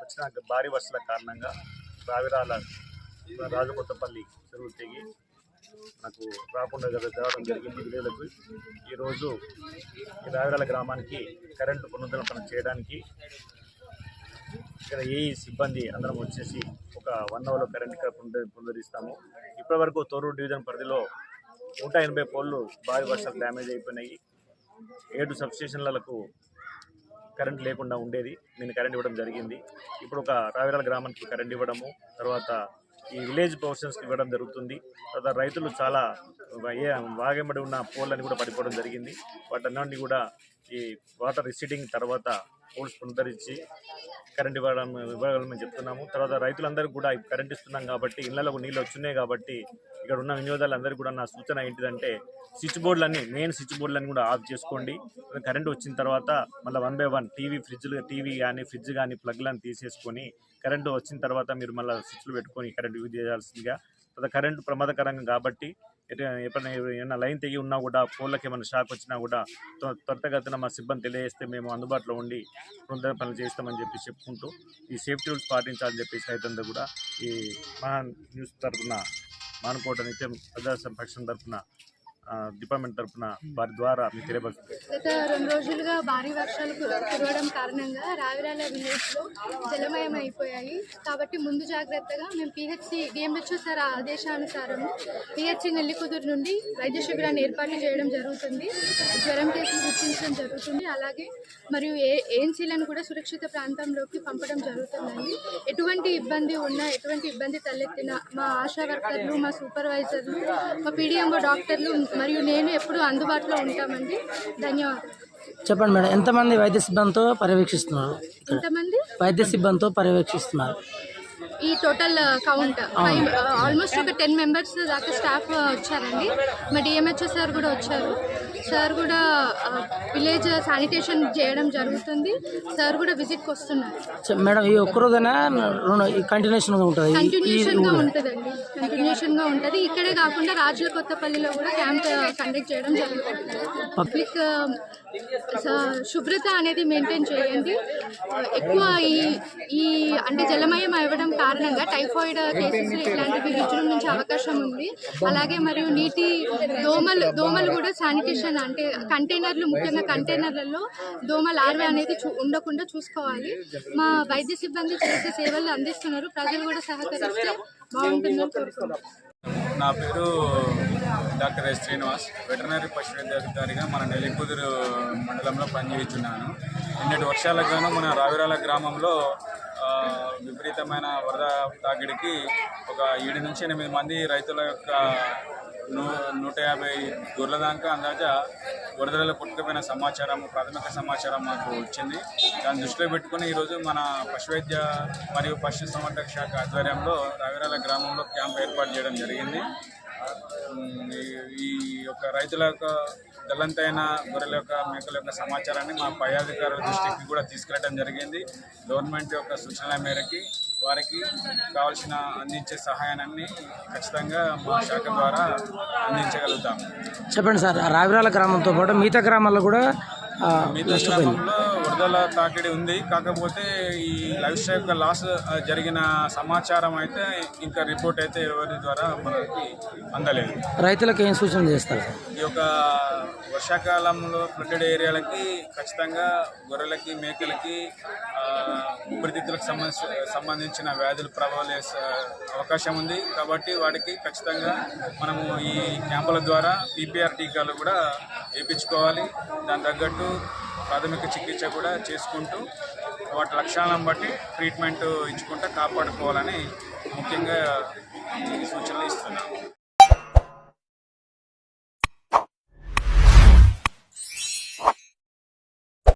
వచ్చిన భారీ వర్షాల కారణంగా రావిరాల రాజకొత్తపల్లి చెరువు తెగి నాకు రాకుండా గద జరిగింది విలేజ్లకు ఈరోజు ఈ రావిరాల గ్రామానికి కరెంటు పునరుద్ధరణ చేయడానికి ఇక్కడ ఏ సిబ్బంది అందరం వచ్చేసి ఒక వన్ అవర్లో కరెంట్ ఇక్కడ పునరుద్ధరిస్తాము. ఇప్పటివరకు తోరూరు డివిజన్ పరిధిలో నూట ఎనభై పోళ్ళు భారీ వర్షాలు డ్యామేజ్ అయిపోయినాయి. ఏడు సబ్స్టేషన్లకు కరెంట్ లేకుండా ఉండేది. నేను కరెంట్ ఇవ్వడం జరిగింది. ఇప్పుడు ఒక రావిరాల గ్రామానికి కరెంట్ ఇవ్వడము తర్వాత ఈ విలేజ్ పోర్షన్స్కి ఇవ్వడం జరుగుతుంది. తర్వాత రైతులు చాలా వాగెంబడి ఉన్న పోళ్ళని కూడా పడిపోవడం జరిగింది. వాటన్నింటినీ కూడా ఈ వాటర్ రిసీడింగ్ తర్వాత పోల్స్ పునరుద్ధరించి కరెంట్ ఇవ్వడం ఇవ్వగలమని చెప్తున్నాము. తర్వాత రైతులందరికీ కూడా కరెంట్ ఇస్తున్నాం కాబట్టి ఇళ్ళలో నీళ్ళు వచ్చినాయి కాబట్టి ఇక్కడ ఉన్న వినియోగదారులందరికీ కూడా నా సూచన ఏంటిదంటే స్విచ్ బోర్డులన్నీ మెయిన్ స్విచ్ బోర్డులన్నీ కూడా ఆఫ్ చేసుకోండి. కరెంట్ వచ్చిన తర్వాత మళ్ళీ వన్ బై వన్ టీవీ ఫ్రిడ్జ్లు టీవీ కానీ ఫ్రిడ్జ్ కానీ ప్లగ్లను తీసేసుకొని కరెంటు వచ్చిన తర్వాత మీరు మళ్ళీ స్విచ్లు పెట్టుకొని కరెంట్ యూజ్ చేయాల్సిందిగా. తర్వాత కరెంటు ప్రమాదకరంగా కాబట్టి ఎటు- ఎప్పుడైనా ఏమైనా లైన్ తెగి ఉన్నా కూడా ఫోన్లకు ఏమైనా షాక్ వచ్చినా కూడా త్వ- త్వరితగతిన మా సిబ్బంది తెలియజేస్తే మేము అందుబాటులో ఉండి తొందర పనులు చేస్తామని చెప్పి చెప్పుకుంటూ ఈ సేఫ్టీ రూల్స్ పాటించాలని చెప్పేసి రైతులందరూ కూడా ఈ మా న్యూస్ తరఫున మానుకోట నిత్యం ప్రజా సంరక్షణ తరఫున డిపార్ట్మెంట్ తరఫున వారి ద్వారా మీకు తెలియపరుస్తుంది. గత రెండు రోజులుగా భారీ వర్షాలు కురవడం కారణంగా రావిరాల విలేజ్లో జలమయం అయిపోయాయి కాబట్టి ముందు జాగ్రత్తగా మేము పిహెచ్సి డిఎంహెచ్ఓ సార్ ఆదేశానుసారము పిహెచ్సి నెల్లికుదురు నుండి వైద్య శిబిరాన్ని ఏర్పాటు చేయడం జరుగుతుంది. జ్వరం కేసులు గుర్తించడం జరుగుతుంది. అలాగే మరియు ఏ ఏఎన్సీలను కూడా సురక్షిత ప్రాంతంలోకి పంపడం జరుగుతుందండి. ఎటువంటి ఇబ్బంది ఉన్నా ఎటువంటి ఇబ్బంది తలెత్తినా మా ఆశా వర్కర్లు మా సూపర్వైజర్లు మా పీడిఎంఓ డాక్టర్లు మరియు నేను ఎప్పుడూ అందుబాటులో ఉంటామండి. ధన్యవాదాలు చెప్పండి మేడం ఎంతమంది వైద్య సిబ్బందితో పర్యవేక్షిస్తున్నారు? ఎంతమంది? వైద్య సిబ్బందితో పర్యవేక్షిస్తున్నారు. ఈ టోటల్ కౌంట్ ఫైవ్ ఆల్మోస్ట్ ఒక టెన్ మెంబర్స్ దాకా స్టాఫ్ వచ్చారండి. మా డిఎంహెచ్ఓ సార్ కూడా వచ్చారు. సార్ కూడా విలేజ్ శానిటేషన్ చేయడం జరుగుతుంది. సార్ కూడా విజిట్కి వస్తున్నారు. మేడం ఈ ఒక్కరోజైనా కంటిన్యూషన్గా ఉంటుంది? ఈ- ఈ కంటిన్యూషన్గా ఉంటుందండి. కంటిన్యూషన్గా ఉంటది. ఇక్కడే కాకుండా రాజుల కొత్తపల్లిలో కూడా క్యాంప్ కండక్ట్ చేయడం జరుగుతుంది. పబ్లిక్ శుభ్రత అనేది మెయింటైన్ చేయండి. ఎక్కువ ఈ ఈ అంటే జలమయం అవ్వడం కారణంగా టైఫాయిడ్ కేసెస్ ఇట్లాంటివి విజృంభించే నుంచి అవకాశం ఉంది. అలాగే మరియు నీటి దోమలు దోమలు కూడా శానిటేషన్ అంటే కంటైనర్లు ముఖ్యంగా కంటైనర్లలో దోమ లార్వే అనేది చూ ఉండకుండా చూసుకోవాలి. మా వైద్య సిబ్బంది చేసే సేవలు అందిస్తున్నారు. ప్రజలు కూడా సహకరిస్తే బాగుంటుందని కోరుకుంటున్నాను నా పేరు డాక్టర్ ఎస్ శ్రీనివాస్ వెటర్నరీ పశు వైద్యాధికారిగా మన నెల్లికుదురు మండలంలో పనిచేస్తున్నాను నిన్నటి వర్షాలకు గాను మన రావిరాల గ్రామంలో విపరీతమైన వరద తాకిడికి ఒక ఏడు నుంచి ఎనిమిది మంది రైతుల యొక్క నూ నూట యాభై గొర్రెల దాకా అందాజా వరదలలో పుట్టుకపోయిన సమాచారం ప్రాథమిక సమాచారం మాకు వచ్చింది. దాన్ని దృష్టిలో పెట్టుకుని ఈరోజు మన పశువైద్య మరియు పశు సంవర్ధక శాఖ ఆధ్వర్యంలో రావిరాల గ్రామంలో క్యాంప్ ఏర్పాటు చేయడం జరిగింది. ఈ- యొక్క రైతుల యొక్క గల్లంతైన గొర్రెల యొక్క మేకల యొక్క సమాచారాన్ని మా పై అధికారుల దృష్టికి కూడా తీసుకెళ్ళడం జరిగింది. గవర్నమెంట్ యొక్క సూచనల మేరకి వారికి కావాల్సిన అందించే సహాయాన్ని ఖచ్చితంగా మా శాఖ ద్వారా అందించగలుగుతాం. చెప్పండి సార్ రావిరాల గ్రామంతో పాటు మిగతా గ్రామాల్లో కూడా మిగతా గ్రామంలో వరదల తాకిడి ఉంది. కాకపోతే ఈ లైఫ్ స్టైల్ లాస్ జరిగిన సమాచారం అయితే ఇంకా రిపోర్ట్ అయితే ఎవరి ద్వారా మనకి అందలేదు. రైతులకు ఏం సూచన చేస్తారు ఈ యొక్క వర్షాకాలంలో ఫ్లడ్డెడ్ ఏరియాలకి ఖచ్చితంగా గొర్రెలకి మేకలకి సంబంధించి సంబంధించిన వ్యాధులు ప్రబలే అవకాశం ఉంది. కాబట్టి వాటికి ఖచ్చితంగా మనము ఈ క్యాంపుల ద్వారా పీపీఆర్ టీకాలు కూడా వేయించుకోవాలి దాని తగ్గట్టు ప్రాథమిక చికిత్స కూడా చేసుకుంటూ వాటి లక్షణాలను బట్టి ట్రీట్మెంట్ ఇచ్చుకుంటూ కాపాడుకోవాలని ముఖ్యంగా సూచనలు ఇస్తున్నాను